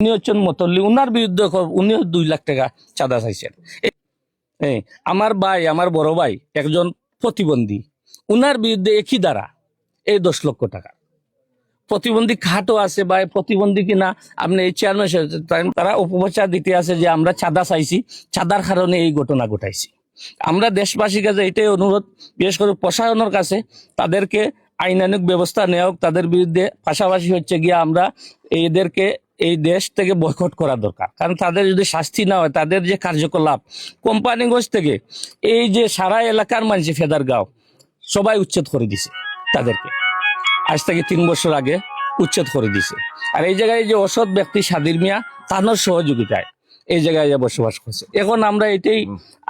উনি হচ্ছেন মতল্লি। উনার বিরুদ্ধে উনি দুই লাখ টাকা চাঁদা চাইছেন। আমার ভাই, আমার বড় ভাই একজন প্রতিবন্ধী। উনার বিরুদ্ধে একই দ্বারা এই দশ লক্ষ টাকা। প্রতিবন্ধী খাটও আছে বা প্রতিবন্ধী কিনা, আপনি এই চেয়ারম্যান তারা উপবাচা দিতে আছে যে আমরা চাঁদা চাইছি, চাঁদার কারণে এই ঘটনা ঘটাইছি। আমরা দেশবাসীর কাছে এটাই অনুরোধ, বিশেষ করে প্রশাসনের কাছে, তাদেরকে আইনানুক ব্যবস্থা নেওয়া তাদের বিরুদ্ধে। পাশাপাশি হচ্ছে গিয়ে আমরা এদেরকে এই দেশ থেকে বয়কট করা দরকার। কারণ তাদের যদি শাস্তি না হয় তাদের যে কার্যকলাপ কোম্পানিগঞ্জ থেকে এই যে সারা এলাকার মানুষ ফেদারগাঁও সবাই উচ্ছেদ করে দিছে তাদেরকে। আজ থেকে তিন বছর আগে উচ্ছেদ করে দিছে। আর এই জায়গায় যে অসৎ ব্যক্তি সাদির মিয়া তানোর সহযোগিতায় এই জায়গায় বসবাস করছে। এখন আমরা এটাই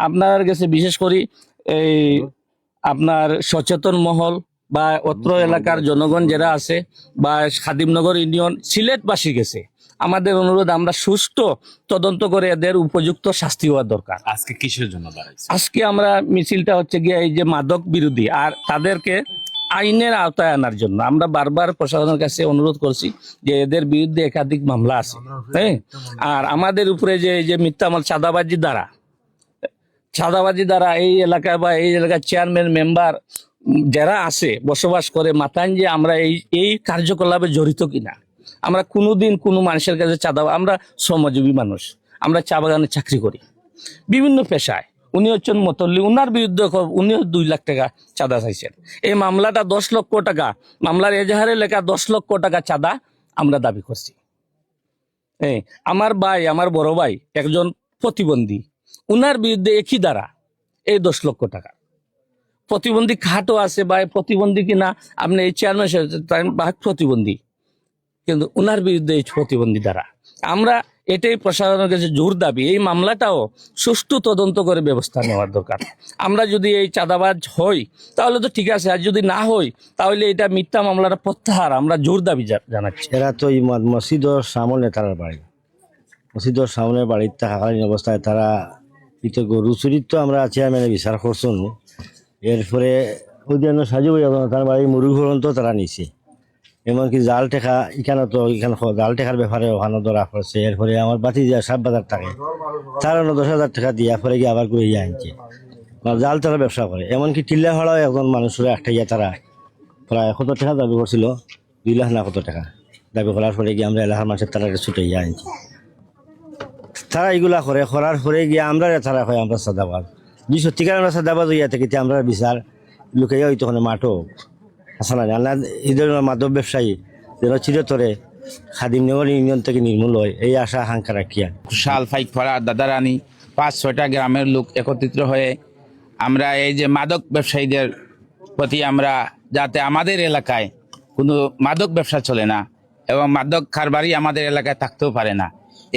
আপনার কাছে বিশেষ করি এই আপনার সচেতন মহল বা অত্র এলাকার জনগণ যারা আছে বা খাদিমনগর ইউনিয়ন সিলেটবাসী গেছে। আমাদের অনুরোধ আমরা সুষ্ঠু তদন্ত করে এদের উপযুক্ত শাস্তি হওয়া দরকার। আজকে কিসের জন্য দাঁড়াইছে? আজকে আমরা মিছিলটা হচ্ছে গিয়ে এই যে মাদক বিরোধী আর তাদেরকে আইনের আওতায় আনার জন্য। আমরা বারবার প্রশাসনের কাছে অনুরোধ করছি যে এদের বিরুদ্ধে একাধিক মামলা আছে। হ্যাঁ? আর আমাদের উপরে যে এই যে মিথ্যা মাল চাঁদাবাজি দ্বারা চাঁদাবাজি দ্বারা এই এলাকায় বা এই এলাকার চেয়ারম্যান মেম্বার যারা আছে বসবাস করে মাতান যে আমরা এই এই কার্যকলাপে জড়িত কিনা। আমরা কোনোদিন কোনো মানুষের কাছে চাঁদা আমরা শ্রমজীবী মানুষ। আমরা চা বাগানে চাকরি করি। বিভিন্ন পেশায়। উনি হচ্ছেন মতল্লি। উনার বিরুদ্ধে উনি দুই লাখ টাকা চাঁদা চাইছেন। এই মামলাটা দশ লক্ষ টাকা। মামলার এজাহারে লেখা দশ লক্ষ টাকা চাঁদা আমরা দাবি করছি। হ্যাঁ আমার ভাই, আমার বড় ভাই একজন প্রতিবন্ধী। উনার বিরুদ্ধে একই দ্বারা এই দশ লক্ষ টাকা। প্রতিবন্ধী খাটও আছে বা প্রতিবন্ধী কিনা? আপনি এই চেয়ারম্যান বাক প্রতিবন্ধী। কিন্তু উনার বিরুদ্ধে এই প্রতিবন্ধী দ্বারা। আমরা এটাই প্রশাসনের কাছে জোর দাবি, এই মামলাটাও সুষ্ঠু তদন্ত করে ব্যবস্থা নেওয়ার দরকার। আমরা যদি এই চাঁদাবাজ হই, তাহলে তো ঠিক আছে, আর যদি না হই, তাহলে এটা মিথ্যা মামলাটা প্রত্যাহার। আমরা জোর দাবি জানাচ্ছি। এরা তো মসজিদের সামনে তারার বাড়ি। মসজিদের সামনে বাড়ির থাকাকালীন অবস্থায় তারা ইতো গরু চুরির তো আমরা চেয়ারম্যানে বিচার করছুন। এরপরে ওই জন্য সাজু তার বাড়ির মুরগি পর্যন্ত তারা নিছে। এমনকি জাল টেকা, এখানে তো এখানে জাল টেকার ব্যাপারে ওখানে ধরা পড়ছে এরপরে আমার বাতি দিয়া সাত বাজার থাকে। তার অন্য দশ হাজার টাকা দিয়া পরে গিয়ে আবার ঘুরে ইয়ে আনছে জাল তারা ব্যবসা করে। এমনকি টিল্লা ভাড়াও একজন মানুষের একটা ইয়ে তারা প্রায় কত টাকা দাবি করছিল। দুই লাখ না কত টাকা দাবি করার পরে গিয়ে আমরা এলাকার মানুষের তারা ছুটে গিয়ে আনছি। তারা এগুলা করে। করার পরে গিয়ে আমরা তারা হয়, আমরা সাদাবাদ যদি সত্যিকার আমরা সাদাবাদ হইয়া থাকি আমরা বিচার লুকাইয়া হইতো ওখানে মাঠও আসলে না এদের মাদক ব্যবসায়ী যেন চিরতরে খাদিমনগর ইউনিয়ন থেকে নির্মূল হয়, এই আশা আকাঙ্ক্ষা রাখিয়া। শাল ফাইক ফরা দাদারানি পাঁচ, ছয়টা গ্রামের লোক একত্রিত হয়ে আমরা এই যে মাদক ব্যবসায়ীদের প্রতি আমরা যাতে আমাদের এলাকায় কোনো মাদক ব্যবসা চলে না এবং মাদক কারবারই আমাদের এলাকায় থাকতেও পারে না।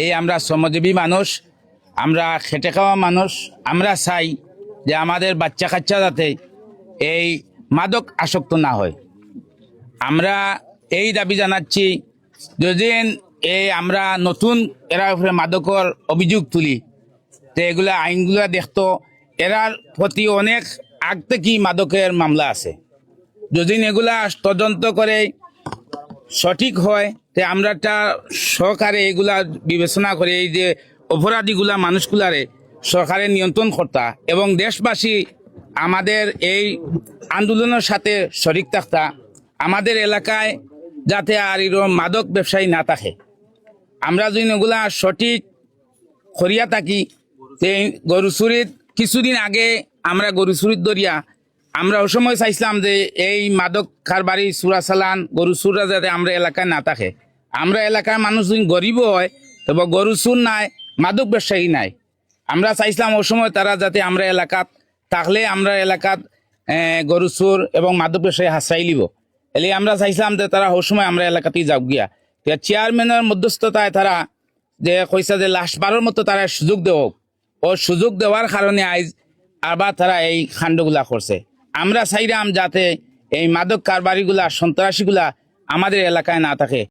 এই আমরা শ্রমজীবী মানুষ, আমরা খেটে খাওয়া মানুষ, আমরা চাই যে আমাদের বাচ্চা কাচ্চা যাতে এই মাদক আসক্ত না হয়। আমরা এই দাবি জানাচ্ছি যদিন এই আমরা নতুন এরা মাদকর অভিযোগ তুলি, তো এগুলা আইনগুলা দেখতো, এরার প্রতি অনেক আগ থেকেই মাদকের মামলা আছে। যদি এগুলা তদন্ত করে সঠিক হয়, তে আমরা তা সরকারে এগুলা বিবেচনা করে এই যে অপরাধীগুলা, মানুষগুলারে সরকারের নিয়ন্ত্রণ কর্তা এবং দেশবাসী আমাদের এই আন্দোলনের সাথে শরিক থাকতা, আমাদের এলাকায় যাতে আর এরকম মাদক ব্যবসায়ী না থাকে। আমরা যদি এগুলা সঠিক করিয়া থাকি তে গরু চুরিত কিছুদিন আগে আমরা গরু চুরিত দরিয়া, আমরা ওই সময় চাইছিলাম যে এই মাদক কারবারি, চুরা চালান, গরু চুরা যাতে আমরা এলাকায় না থাকে। আমরা এলাকার মানুষ যদি গরিব হয়, তবে গরু চুর নাই, মাদক ব্যবসায়ী নাই। আমরা চাইছিলাম ওই সময় তারা যাতে আমরা এলাকাত থাকলে আমরা এলাকাত গরু চোর এবং মাদক ব্যবসায়ী হাসাই লিব। এলে আমরা চাইছিলাম যে তারা সময় আমরা এলাকাতেই যাওক গিয়া। চেয়ারম্যানের মধ্যস্থতায় তারা যে কইসা যে লাস্ট বারের মতো তারা সুযোগ দেওক। ও সুযোগ দেওয়ার কারণে আজ আবার তারা এই কাণ্ডগুলা করছে আমরা চাইরাম যাতে এই মাদক কারবারিগুলা সন্ত্রাসীগুলা আমাদের এলাকায় না থাকে।